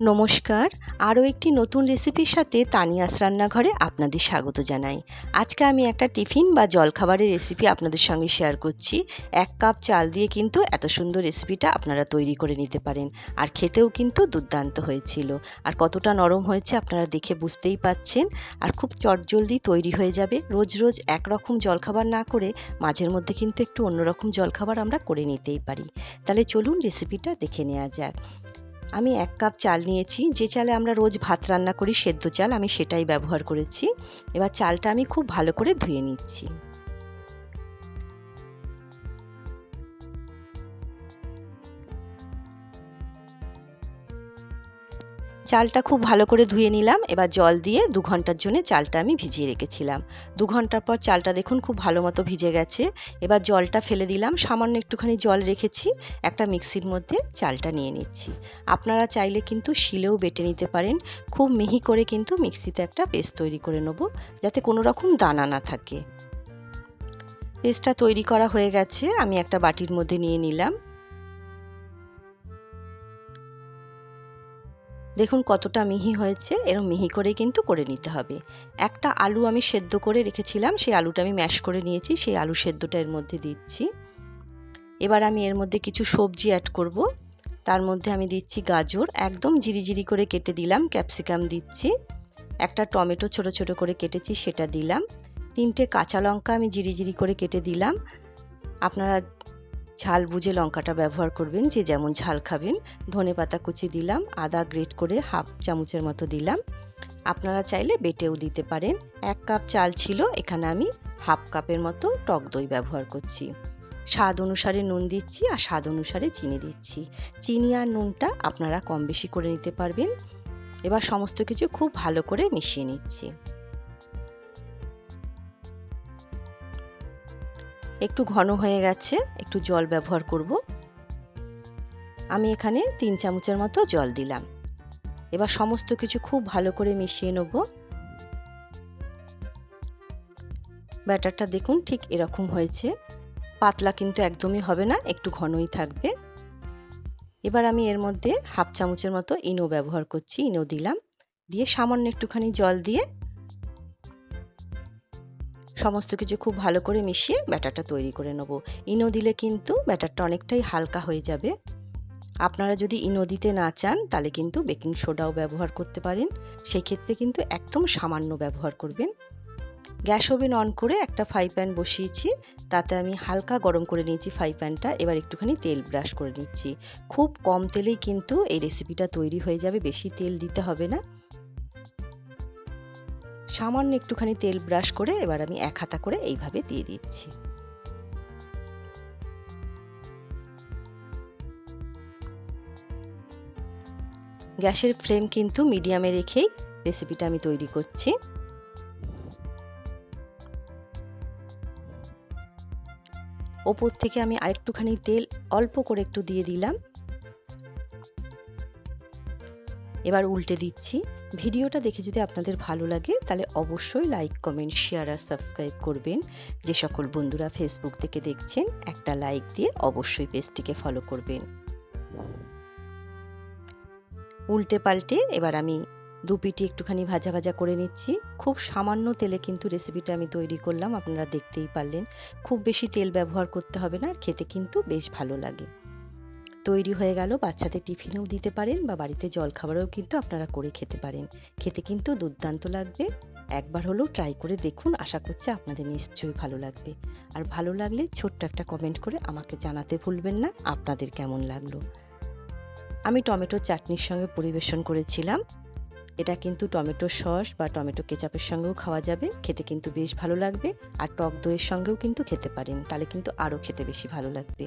নমস্কার। আরও একটি নতুন রেসিপির সাথে তানিয়াস রান্নাঘরে আপনাদের স্বাগত জানাই। আজকে আমি একটা টিফিন বা জলখাবারের রেসিপি আপনাদের সঙ্গে শেয়ার করছি। এক কাপ চাল দিয়ে কিন্তু এত সুন্দর রেসিপিটা আপনারা তৈরি করে নিতে পারেন। আর খেতেও কিন্তু দুর্দান্ত হয়েছিল। আর কতটা নরম হয়েছে আপনারা দেখে বুঝতেই পাচ্ছেন। আর খুব চটজলদি তৈরি হয়ে যাবে। রোজ রোজ একরকম জলখাবার না করে মাঝের মধ্যে কিন্তু একটু অন্যরকম জলখাবার আমরা করে নিতেই পারি। তাহলে চলুন রেসিপিটা দেখে নেওয়া যাক। আমি এক কাপ চাল নিয়েছি। যে চালে আমরা রোজ ভাত রান্না করি, সেদ্ধ চাল, আমি সেটাই ব্যবহার করেছি। এবার চালটা আমি খুব ভালো করে ধুয়ে নিচ্ছি। চালটা খুব ভালো করে ধুয়ে নিলাম। এবার জল দিয়ে দু ঘণ্টার জন্য চালটা আমি ভিজিয়ে রেখেছিলাম। দু ঘণ্টার পর চালটা দেখুন খুব ভালো মতো ভিজে গেছে। এবার জলটা ফেলে দিলাম। সামান্য একটুখানি জল রেখেছি। একটা মিক্সির মধ্যে চালটা নিয়ে নিচ্ছি। আপনারা চাইলে কিন্তু শিলেও বেটে নিতে পারেন। খুব মিহি করে কিন্তু মিক্সিতে একটা পেস্ট তৈরি করে নেব, যাতে কোনো রকম দানা না থাকে। পেস্টটা তৈরি করা হয়ে গেছে। আমি একটা বাটির মধ্যে নিয়ে নিলাম। দেখুন কতটা মিহি হয়েছে, এরম মিহি করে কিন্তু করে নিতে হবে। একটা আলু আমি সেদ্ধ করে রেখেছিলাম, সেই আলুটা আমি ম্যাশ করে নিয়েছি, সেই আলু সেদ্ধটা এর মধ্যে দিচ্ছি। এবার আমি এর মধ্যে কিছু সবজি অ্যাড করব। তার মধ্যে আমি দিচ্ছি গাজর, একদম জিরি করে কেটে দিলাম ক্যাপসিকাম দিচ্ছি। একটা টমেটো ছোট ছোট করে কেটেছি, সেটা দিলাম। তিনটে কাঁচা লঙ্কা আমি জিরি করে কেটে দিলাম। আপনারা ঝাল বুঝে লঙ্কাটা ব্যবহার করবেন, যে যেমন ঝাল খাবেন। ধনে পাতা কুচি দিলাম, আদা গ্রেট করে হাফ চামচের মতো দিলাম। আপনারা চাইলে বেটেও দিতে পারেন। এক কাপ চাল ছিল, এখানে আমি হাফ কাপের মতো টক দই ব্যবহার করছি। স্বাদ অনুসারে নুন দিচ্ছি আর স্বাদ অনুসারে চিনি দিচ্ছি। চিনি আর নুনটা আপনারা কম বেশি করে নিতে পারবেন। এবার সমস্ত কিছু খুব ভালো করে মিশিয়ে নিচ্ছি। একটু ঘন হয়ে গেছে, একটু জল ব্যবহার করব। আমি এখানে তিন চামচের মতো জল দিলাম। এবার সমস্ত কিছু খুব ভালো করে মিশিয়ে নেব। ব্যাটারটা দেখুন ঠিক এরকম হয়েছে। পাতলা কিন্তু একদমই হবে না, একটু ঘনই থাকবে। এবার আমি এর মধ্যে হাফ চামচের মতো ইনো ব্যবহার করছি, ইনো দিলাম। দিয়ে সামান্য একটুখানি জল দিয়ে সমস্ত কিছু খুব ভালো করে মিশিয়ে ব্যাটারটা তৈরি করে নেব। ইনো দিলে কিন্তু ব্যাটারটা অনেকটাই হালকা হয়ে যাবে। আপনারা যদি ইনো দিতে না চান, তাহলে কিন্তু বেকিং সোডাও ব্যবহার করতে পারেন। সেই ক্ষেত্রে কিন্তু একদম সামান্য ব্যবহার করবেন। গ্যাস ওভেন অন করে একটা ফ্রাই প্যান বসিয়েছি। তাতে আমি হালকা গরম করে নিয়েছি ফ্রাই প্যানটা। এবার একটুখানি তেল ব্রাশ করে নিচ্ছি। খুব কম তেলেই কিন্তু এই রেসিপিটা তৈরি হয়ে যাবে, বেশি তেল দিতে হবে না। সামান্য একটুখানি তেল ব্রাশ করে এবার আমি এক হাতা করে এইভাবে দিয়ে দিচ্ছি। গ্যাসের ফ্লেম কিন্তু মিডিয়ামে রেখেই রেসিপিটা আমি তৈরি করছি। ওপর থেকে আমি আরেকটুখানি তেল অল্প করে একটু দিয়ে দিলাম। এবার উল্টে দিচ্ছি। ভিডিওটা দেখে যদি আপনাদের ভালো লাগে, তাহলে অবশ্যই লাইক কমেন্ট শেয়ার আর সাবস্ক্রাইব করবেন। যে সকল বন্ধুরা ফেসবুক থেকে দেখছেন, একটা লাইক দিয়ে অবশ্যই পেজটিকে ফলো করবেন। উল্টে পাল্টে এবার আমি দু পিটি একটুখানি ভাজা ভাজা করে নিচ্ছি। খুব সামান্য তেলে কিন্তু রেসিপিটা আমি তৈরি করলাম, আপনারা দেখতেই পারলেন। খুব বেশি তেল ব্যবহার করতে হবে না, আর খেতে কিন্তু বেশ ভালো লাগে। তৈরি হয়ে গেল। বাচ্চাদের টিফিনেও দিতে পারেন বা বাড়িতে জলখাবারেও কিন্তু আপনারা করে খেতে পারেন। খেতে কিন্তু দুর্দান্ত লাগবে। একবার হলেও ট্রাই করে দেখুন, আশা করছি আপনাদের নিশ্চয়ই ভালো লাগবে। আর ভালো লাগলে ছোট্ট একটা কমেন্ট করে আমাকে জানাতে ভুলবেন না, আপনাদের কেমন লাগল? আমি টমেটোর চাটনির সঙ্গে পরিবেশন করেছিলাম। এটা কিন্তু টমেটো সস বা টমেটো কেচাপের সঙ্গেও খাওয়া যাবে। খেতে কিন্তু বেশ ভালো লাগবে। আর টক দইয়ের সঙ্গেও কিন্তু খেতে পারেন। তাহলে কিন্তু আরও খেতে বেশি ভালো লাগবে।